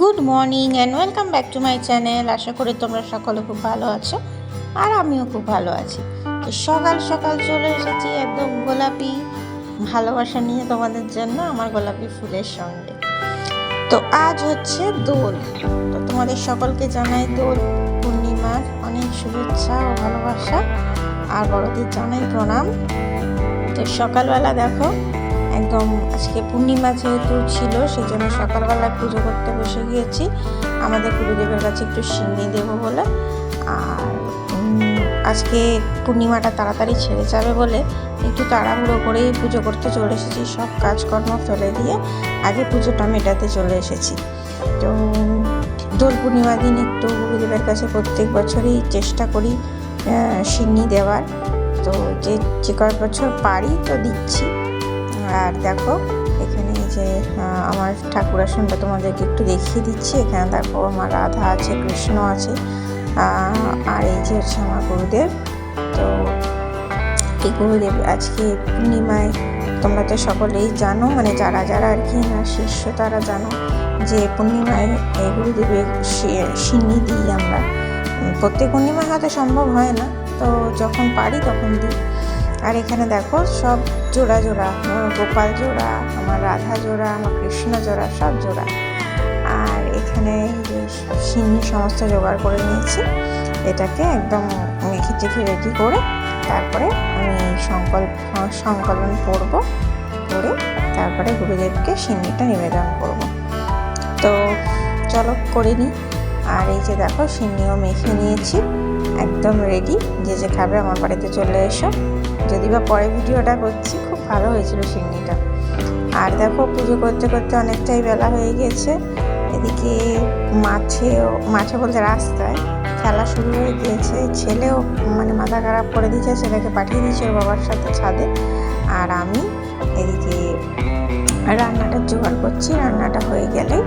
Good morning and welcome back to my channel আশা করি তোমরা সকলে খুব ভালো আছো আর আমিও খুব ভালো আছি। তো সকাল সকাল চলে এসেছি একদম গোলাপি ভালোবাসা নিয়ে তোমাদের জন্য আমার গোলাপি ফুলের সঙ্গে। তো আজ হচ্ছে দোল। তো তোমাদের সকলকে জানাই দোল, পূর্ণিমার অনেক শুভেচ্ছা ও ভালোবাসা। আর বড়দের জানাই প্রণাম। তো সকালবেলা দেখো একদম আজকে পূর্ণিমা যেহেতু ছিল সেই জন্য সকালবেলা পুজো করতে বসে গিয়েছি। আমাদের গুরুদেবের কাছে একটু সিন্নি দেবো বলে। আর আজকে পূর্ণিমাটা তাড়াতাড়ি ছেড়ে যাবে বলে একটু তাড়াহুড়ো করেই পুজো করতে চলে এসেছি। সব কাজকর্ম ফেলে দিয়ে আগে পুজোটা মেটাতে চলে এসেছি। তো, দোল পূর্ণিমা দিন একটু গুরুদেবের কাছে প্রত্যেক বছরই চেষ্টা করি সিন্নি দেওয়ার। তো, যে যে কয়েক বছর পারি তো দিচ্ছি। আর দেখো, এখানে যে আমার ঠাকুর আসনটা তোমাদেরকে একটু দেখিয়ে দিচ্ছি। এখানে দেখো আমার রাধা আছে, কৃষ্ণ আছে আর এই যে হচ্ছে আমার গুরুদেব। তো এই গুরুদেব, আজকে পূর্ণিমায় তোমরা তো সকলেই জানো মানে যারা যারা আর কি না শিষ্য, তারা জানো যে পূর্ণিমায় এই গুরুদেবের সিন্নি দিই আমরা। প্রত্যেক পূর্ণিমায় হয়তো সম্ভব হয় না, তো যখন পারি তখন দিই। আর এখানে দেখো সব জোড়া জোড়া, আমার গোপাল জোড়া, আমার রাধা জোড়া, আমার কৃষ্ণ জোড়া, সব জোড়া। আর এখানে যে সিন্নি সমস্ত জোগাড় করে নিয়েছি। এটাকে একদম মেখে টেখে রেডি করে তারপরে আমি সংকল্প সংকলন করব, করে তারপরে গুরুদেবকে সিন্নিটা নিবেদন করব। তো চলো করে নিই। আর এই যে দেখো সিন্নিও মেখে নিয়েছি, একদম রেডি যে যে খাবে আমার বাড়িতে চলে এসো। যদি বা পরে ভিডিওটা করছি, খুব ভালো হয়েছিল সিন্নিটা আর দেখো, পুজো করতে করতে অনেকটাই বেলা হয়ে গেছে। এদিকে মাঠেও মাঠে বলতে রাস্তায় খেলা শুরু হয়ে গিয়েছে। ছেলেও মানে মাথা খারাপ করে দিয়েছে, ছেলেকে পাঠিয়ে দিয়েছে ওর বাবার সাথে ছাদে। আর আমি এদিকে রান্নাটা জোগাড় করছি, রান্নাটা হয়ে গেলেই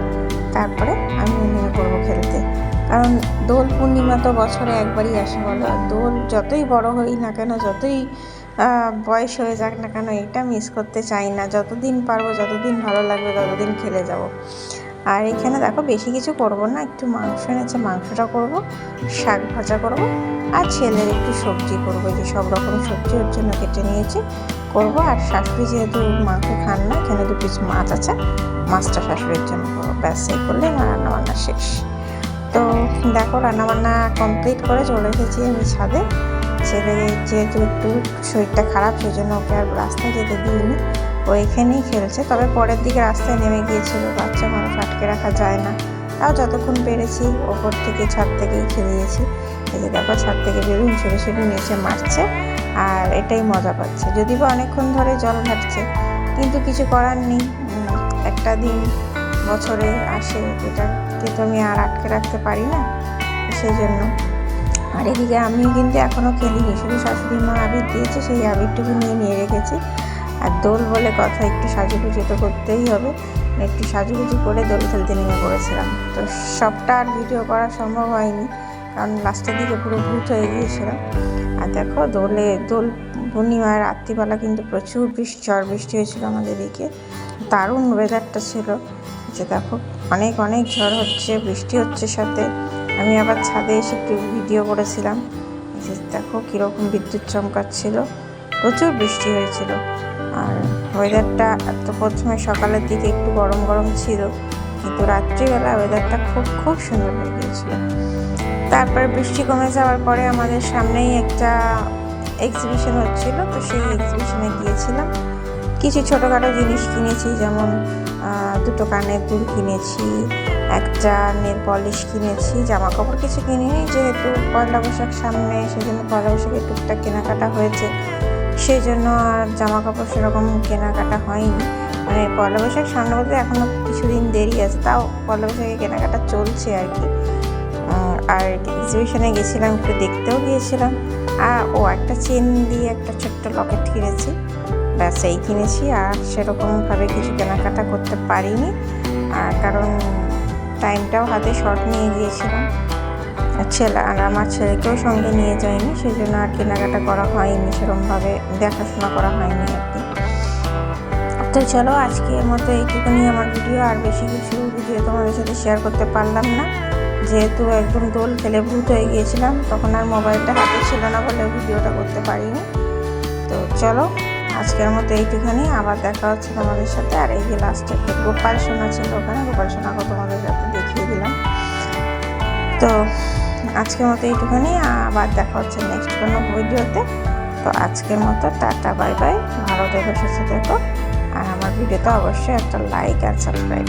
তারপরে আমি নেমে পড়ব খেলতে। কারণ দোল পূর্ণিমা তো বছরে একবারই আসে বলো দোল যতই বড় হই না কেন, যতই বয়স হয়ে যাক না কেন এটা মিস করতে চাই না। যতদিন পারব, যতদিন ভালো লাগবে, ততদিন খেলে যাব। আর এখানে দেখো, বেশি কিছু করব না, একটু মাংস এনেছে, মাংসটা করব, শাক ভাজা করব, আর ছেলের একটু সবজি করব। যে সব রকম সবজি ওর জন্য কেটে নিয়েছি, করব। আর শাশুড়ি যেহেতু মাংস খান না, এখানে দু পিস মাছ আছে, মাছটা শাশুড়ির জন্য করব। ব্যাস, এই করলে আমার রান্নাবান্না শেষ। তো দেখো, রান্নাবান্না কমপ্লিট করে চলে এসেছি আমি ছাদে। ছেলে যেহেতু একটু শরীরটা খারাপ, সেই জন্য ওকে আর রাস্তায় যেতে দিইনি। ও এখানেই খেলছে, তবে পরের দিকে রাস্তায় নেমে গিয়েছিল। বাচ্চা মানুষ আটকে রাখা যায় না। তাও যতক্ষণ পেরেছি, ওপর থেকে ছাদ থেকেই খেলিয়েছি। এই যে দেখো, ছাদ থেকে বেলুন ছুড়ে ছুড়ে নিচে মারছে, আর এটাই মজা পাচ্ছে। যদি বা অনেকক্ষণ ধরে জল ঘাটছে কিন্তু কিছু করার নেই। একটা দিন বছরে আসে এটাকে তো আমি আর আটকে রাখতে পারি না, সেই জন্য আর এদিকে আমি কিন্তু এখনও খেলিনি শুধু শাশুড়ি মা আবির দিয়েছে, সেই আবিরটুকু নিয়ে নিয়ে রেখেছি। আর দোল বলে কথা, একটু সাজুগুজু তো করতেই হবে। একটু সাজুগুজু করে দোল খেলতে নেমে পড়েছিলাম। তো সবটা আর ভিডিও করা সম্ভব হয়নি, কারণ লাস্টের দিকে পুরো ভূত হয়ে গিয়েছিলাম আর দেখো, দোলে, দোল পূর্ণিমার রাত্রিবেলা কিন্তু প্রচুর বৃষ্টি ঝড় বৃষ্টি হয়েছিল আমাদের দিকে। দারুণ ওয়েদারটা ছিল। যে দেখো, অনেক অনেক ঝড় হচ্ছে, বৃষ্টি হচ্ছে সাথে। আমি আবার ছাদে এসে একটু ভিডিও করেছিলাম। দেখো কীরকম বিদ্যুৎ চমকাচ্ছিল। প্রচুর বৃষ্টি হয়েছিল। আর ওয়েদারটা তো প্রথমে সকালের দিকে একটু গরম গরম ছিল, কিন্তু রাত্রিবেলা ওয়েদারটা খুব খুব সুন্দর হয়ে গিয়েছিল। তারপরে বৃষ্টি কমে যাওয়ার পরে আমাদের সামনেই একটা এক্সিবিশন হচ্ছিল, তো সেই এক্সিবিশনে গিয়েছিলাম। কিছু ছোটোখাটো জিনিস কিনেছি, যেমন দুটো কানের দুল কিনেছি একটা নেল পলিশ কিনেছি জামা কাপড় কিছু কিনিনি, যেহেতু পয়লা বৈশাখ সামনে সেই জন্য পয়লা বৈশাখে টুকটাক কেনাকাটা হয়েছে। সেই জন্য আর জামা কাপড় সেরকম কেনাকাটা হয়নি। মানে পয়লা বৈশাখ সামনে বলতে এখনও কিছুদিন দেরি আছে, তাও পয়লা বৈশাখে কেনাকাটা চলছে আর কি। আর এক্সিবিশনে গেছিলাম, একটু দেখতেও গিয়েছিলাম। আর ও একটা চেন দিয়ে একটা ছোট্ট লকেট কিনেছি। ব্যাস, এই কিনেছি, আর সেরকমভাবে কিছু কেনাকাটা করতে পারিনি। আর কারণ টাইমটাও হাতে শর্ট নিয়ে গিয়েছিলাম। আর ছেলে আর আমার ছেলেকেও সঙ্গে নিয়ে যায়নি সেই জন্য আর কেনাকাটা করা হয়নি সেরকমভাবে দেখাশোনা করা হয়নি আর কি। তো চলো আজকের মতো এইটুকুনি আমার ভিডিও আর বেশি কিছু ভিডিও তোমাদের সাথে শেয়ার করতে পারলাম না। যেহেতু একদম দোল খেলে ভূত হয়ে গিয়েছিলাম, তখন আর মোবাইলটা হাতে ছিল না বলে ভিডিওটা করতে পারিনি। তো চলো আজকের মতো এইটুখানি। আবার দেখা হচ্ছে তোমাদের সাথে। আর এই যে লাস্টে গোপাল সোনা ছিল ওখানে, গোপাল সোনাকে তোমাদের সাথে দেখিয়ে দিলাম। তো আজকের মতো এইটুখানি। আবার দেখা হচ্ছে নেক্সট কোনো ভিডিওতে। তো আজকের মতো টাটা বাই বাই ভালো থেকো, সুস্থ থেকো। আর আমার ভিডিওতে অবশ্যই একটা লাইক আর সাবস্ক্রাইব